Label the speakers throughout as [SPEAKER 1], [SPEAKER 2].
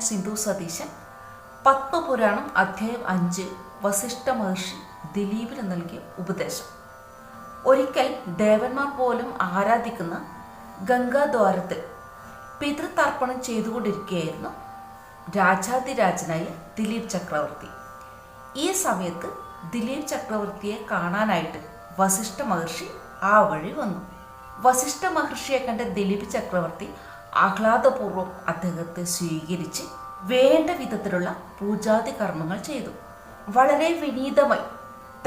[SPEAKER 1] സിന്ധു സതീശൻ പത്മപുരാണം അധ്യായം അഞ്ച് വസിഷ്ഠ മഹർഷി ദിലീപിന് നൽകിയ ഉപദേശം. ഒരിക്കൽ ദേവന്മാർ പോലും ആരാധിക്കുന്ന ഗംഗാദ്വാരത്തിൽ പിതൃതർപ്പണം ചെയ്തുകൊണ്ടിരിക്കുകയായിരുന്നു രാജാതിരാജനായ ദിലീപ് ചക്രവർത്തി. ഈ സമയത്ത് ദിലീപ് ചക്രവർത്തിയെ കാണാനായിട്ട് വസിഷ്ഠ മഹർഷി ആ വഴി വന്നു. വസിഷ്ഠ മഹർഷിയെ കണ്ട ദിലീപ് ചക്രവർത്തി ആഹ്ലാദപൂർവം അദ്ദേഹത്തെ സ്വീകരിച്ച് വേണ്ട വിധത്തിലുള്ള പൂജാതി കർമ്മങ്ങൾ ചെയ്തു. വളരെ വിനീതമായി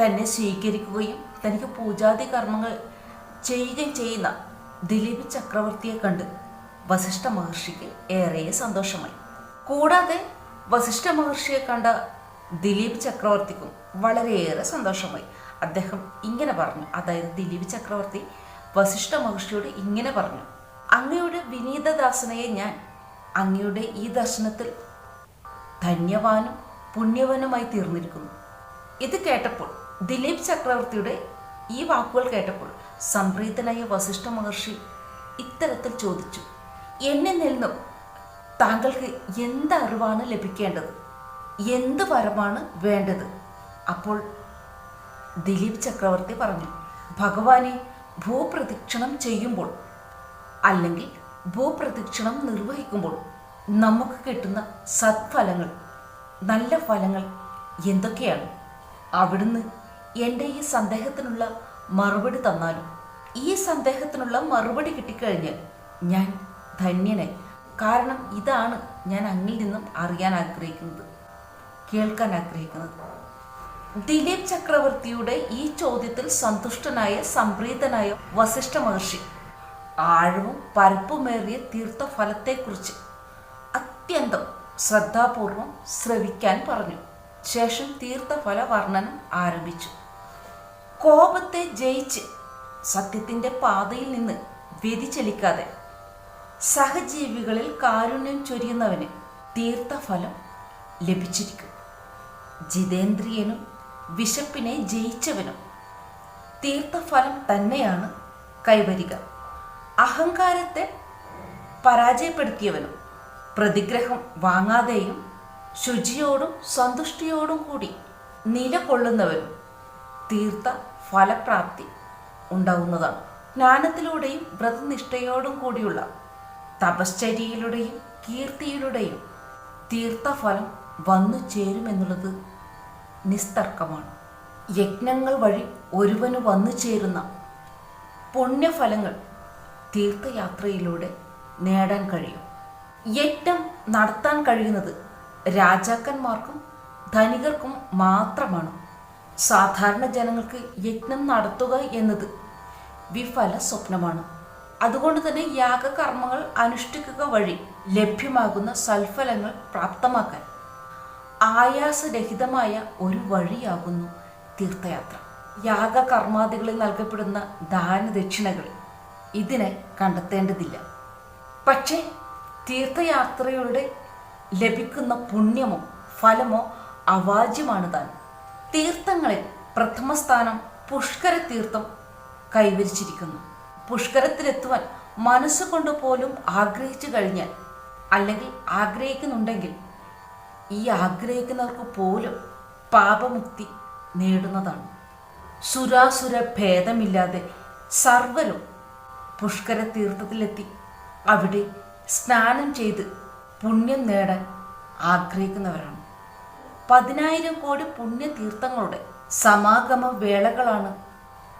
[SPEAKER 1] തന്നെ സ്വീകരിക്കുകയും തനിക്ക് പൂജാതി കർമ്മങ്ങൾ ചെയ്യുകയും ചെയ്യുന്ന ദിലീപ് ചക്രവർത്തിയെ കണ്ട് വസിഷ്ഠ മഹർഷിക്ക് ഏറെ സന്തോഷമായി. കൂടാതെ വസിഷ്ഠ മഹർഷിയെ കണ്ട ദിലീപ് ചക്രവർത്തിക്കും വളരെയേറെ സന്തോഷമായി. അദ്ദേഹം ഇങ്ങനെ പറഞ്ഞു. അതായത് ദിലീപ് ചക്രവർത്തി വസിഷ്ഠ മഹർഷിയോട് ഇങ്ങനെ പറഞ്ഞു. അങ്ങയുടെ വിനീതദാസനയെ ഞാൻ അങ്ങയുടെ ഈ ദർശനത്തിൽ ധന്യവാനും പുണ്യവാനുമായി തീർന്നിരിക്കുന്നു. ഇത് കേട്ടപ്പോൾ ദിലീപ് ചക്രവർത്തിയുടെ ഈ വാക്കുകൾ കേട്ടപ്പോൾ സംപ്രീതനായ വസിഷ്ഠ മഹർഷി ഇത്തരത്തിൽ ചോദിച്ചു എന്നിൽ നിന്നും താങ്കൾക്ക് എന്ത് അറിവാണ് ലഭിക്കേണ്ടത്? എന്ത് വരമാണ് വേണ്ടത്? അപ്പോൾ ദിലീപ് ചക്രവർത്തി പറഞ്ഞു ഭഗവാനെ ഭൂപ്രദക്ഷിണം ചെയ്യുമ്പോൾ അല്ലെങ്കിൽ ഭൂപ്രദക്ഷിണം നിർവഹിക്കുമ്പോൾ നമുക്ക് കിട്ടുന്ന സത്ഫലങ്ങൾ നല്ല ഫലങ്ങൾ എന്തൊക്കെയാണ്? അവിടുന്ന് എന്റെ ഈ സന്ദേഹത്തിനുള്ള മറുപടി തന്നാലും ഈ സന്ദേഹത്തിനുള്ള മറുപടി കിട്ടിക്കഴിഞ്ഞാൽ ഞാൻ ധന്യനായി കാരണം ഇതാണ് ഞാൻ അങ്ങിൽ നിന്നും അറിയാൻ ആഗ്രഹിക്കുന്നത് കേൾക്കാൻ ആഗ്രഹിക്കുന്നത്. ദിലീപ് ചക്രവർത്തിയുടെ ഈ ചോദ്യത്തിൽ സന്തുഷ്ടനായ സംപ്രീതനായ വസിഷ്ഠ മഹർഷി ആഴവും പരപ്പുമേറിയ തീർത്ഥഫലത്തെക്കുറിച്ച് അത്യന്തം ശ്രദ്ധാപൂർവം ശ്രവിക്കാൻ പറഞ്ഞു. ശേഷം തീർത്ഥഫല വർണനം ആരംഭിച്ചു. കോപത്തെ ജയിച്ച് സത്യത്തിന്റെ പാതയിൽ നിന്ന് വ്യതിചലിക്കാതെ സഹജീവികളിൽ കാരുണ്യം ചൊരിയുന്നവന് തീർത്ഥഫലം ലഭിച്ചിരിക്കും. ജിതേന്ദ്രിയനും വിശപ്പിനെ ജയിച്ചവനും തീർത്ഥഫലം തന്നെയാണ് കൈവരിക. അഹങ്കാരത്തെ പരാജയപ്പെടുത്തിയവനും പ്രതിഗ്രഹം വാങ്ങാതെയും ശുചിയോടും സന്തുഷ്ടിയോടും കൂടി നിലകൊള്ളുന്നവനും തീർത്ഥ ഫലപ്രാപ്തി ഉണ്ടാവുന്നതാണ്. ജ്ഞാനത്തിലൂടെയും വ്രതനിഷ്ഠയോടും കൂടിയുള്ള തപശ്ചര്യയിലൂടെയും കീർത്തിയിലൂടെയും തീർത്ഥഫലം വന്നു ചേരുമെന്നുള്ളത് നിസ്തർക്കമാണ്. യജ്ഞങ്ങൾ വഴി ഒരുവന് വന്നു ചേരുന്ന പുണ്യഫലങ്ങൾ തീർത്ഥയാത്രയിലൂടെ നേടാൻ കഴിയും. യജ്ഞം നടത്താൻ കഴിയുന്നത് രാജാക്കന്മാർക്കും ധനികർക്കും മാത്രമാണ്. സാധാരണ ജനങ്ങൾക്ക് യജ്ഞം നടത്തുക എന്നത് വിഫല സ്വപ്നമാണ്. അതുകൊണ്ട് തന്നെ യാഗകർമ്മങ്ങൾ അനുഷ്ഠിക്കുക വഴി ലഭ്യമാകുന്ന സൽഫലങ്ങൾ പ്രാപ്തമാക്കാൻ ആയാസരഹിതമായ ഒരു വഴിയാകുന്നു തീർത്ഥയാത്ര. യാഗകർമാദികളിൽ നൽകപ്പെടുന്ന ദാനദക്ഷിണകൾ ഇതിനെ കണ്ടെത്തേണ്ടതില്ല. പക്ഷേ തീർത്ഥയാത്രയുടെ ലഭിക്കുന്ന പുണ്യമോ ഫലമോ അവാജ്യമാണ് താൻ. തീർത്ഥങ്ങളിൽ പ്രഥമ സ്ഥാനം പുഷ്കര തീർത്ഥം കൈവരിച്ചിരിക്കുന്നു. പുഷ്കരത്തിലെത്തുവാൻ മനസ്സുകൊണ്ട് പോലും ആഗ്രഹിച്ചു കഴിഞ്ഞാൽ അല്ലെങ്കിൽ ആഗ്രഹിക്കുന്നുണ്ടെങ്കിൽ ഈ ആഗ്രഹിക്കുന്നവർക്ക് പോലും പാപമുക്തി നേടുന്നതാണ്. സുരാസുര ഭേദമില്ലാതെ സർവരും പുഷ്കര തീർത്ഥത്തിലെത്തി. അവിടെ സ്നാനം ചെയ്ത് പുണ്യം നേടാൻ ആഗ്രഹിക്കുന്നവരാണ്. പതിനായിരം കോടി പുണ്യതീർത്ഥങ്ങളുടെ സമാഗമ വേളകളാണ്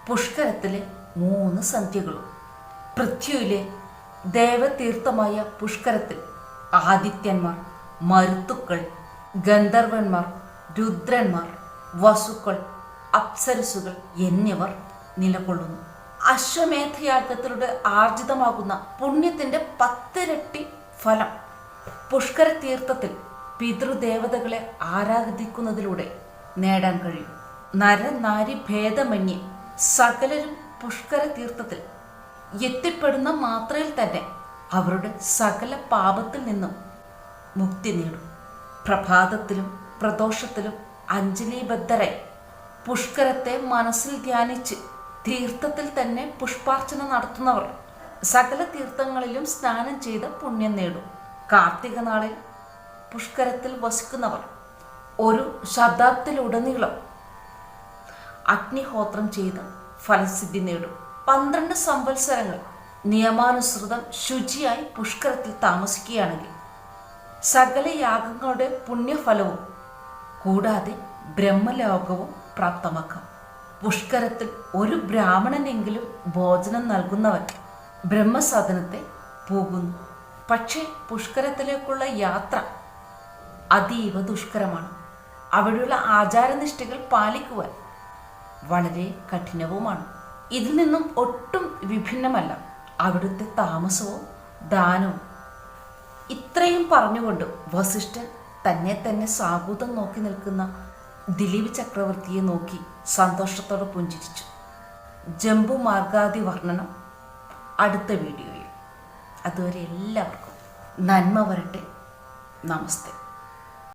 [SPEAKER 1] പുഷ്കരത്തിലെ മൂന്ന് സന്ധ്യകളും. പൃഥ്വിയിലെ ദേവതീർത്ഥമായ പുഷ്കരത്തിൽ ആദിത്യന്മാർ മരുത്തുക്കൾ ഗന്ധർവന്മാർ രുദ്രന്മാർ വസുക്കൾ അപ്സരസുകൾ എന്നിവർ നിലകൊള്ളുന്നു. അശ്വമേധയാഗത്തിലൂടെ ആർജിതമാകുന്ന പുണ്യത്തിന്റെ പത്തിരട്ടി ഫലം. പുഷ്കര തീർത്ഥത്തിൽ പിതൃദേവതകളെ ആരാധിക്കുന്നതിലൂടെ നേടാൻ കഴിയും. നരനാരി ഭേദമന്യേ സകലരും പുഷ്കര തീർത്ഥത്തിൽ എത്തിപ്പെടുന്ന മാത്രയിൽ തന്നെ അവരുടെ സകല പാപത്തിൽ നിന്നും മുക്തി നേടും. പ്രഭാതത്തിലും പ്രദോഷത്തിലും അഞ്ജലിബദ്ധരായി പുഷ്കരത്തെ മനസ്സിൽ ധ്യാനിച്ച് തീർത്ഥത്തിൽ തന്നെ പുഷ്പാർച്ചന നടത്തുന്നവർ സകല തീർത്ഥങ്ങളിലും സ്നാനം ചെയ്ത് പുണ്യം നേടും. കാർത്തിക നാളിൽ പുഷ്കരത്തിൽ വസിക്കുന്നവർ ഒരു ശതാബ്ദത്തിലുടനീളം അഗ്നിഹോത്രം ചെയ്ത് ഫലസിദ്ധി നേടും. പന്ത്രണ്ട് സംവത്സരങ്ങൾ നിയമാനുസൃതം ശുചിയായി പുഷ്കരത്തിൽ താമസിക്കുകയാണെങ്കിൽ സകല യാഗങ്ങളുടെ പുണ്യഫലവും കൂടാതെ ബ്രഹ്മലോകവും പ്രാപ്തമാക്കാം. പുഷ്കരത്തിൽ ഒരു ബ്രാഹ്മണനെങ്കിലും ഭോജനം നൽകുന്നവൻ ബ്രഹ്മസാധനത്തെ പോകുന്നു. പക്ഷേ പുഷ്കരത്തിലേക്കുള്ള യാത്ര അതീവ ദുഷ്കരമാണ്. അവിടെയുള്ള ആചാരനിഷ്ഠകൾ പാലിക്കുവാൻ വളരെ കഠിനവുമാണ്. ഇതിൽ നിന്നും ഒട്ടും വിഭിന്നമല്ല. അവിടുത്തെ താമസവും ദാനവും ഇത്രയും പറഞ്ഞുകൊണ്ട് വസിഷ്ഠൻ തന്നെ തന്നെ സാഹൂതം നോക്കി നിൽക്കുന്ന ദിലീപ് ചക്രവർത്തിയെ നോക്കി സന്തോഷത്തോടെ പുഞ്ചിരിച്ചു. ജംബു മാർഗാദി വർണനം അടുത്ത വീഡിയോയിൽ. അതുവരെ എല്ലാവർക്കും നന്മ വരട്ടെ. നമസ്തേ.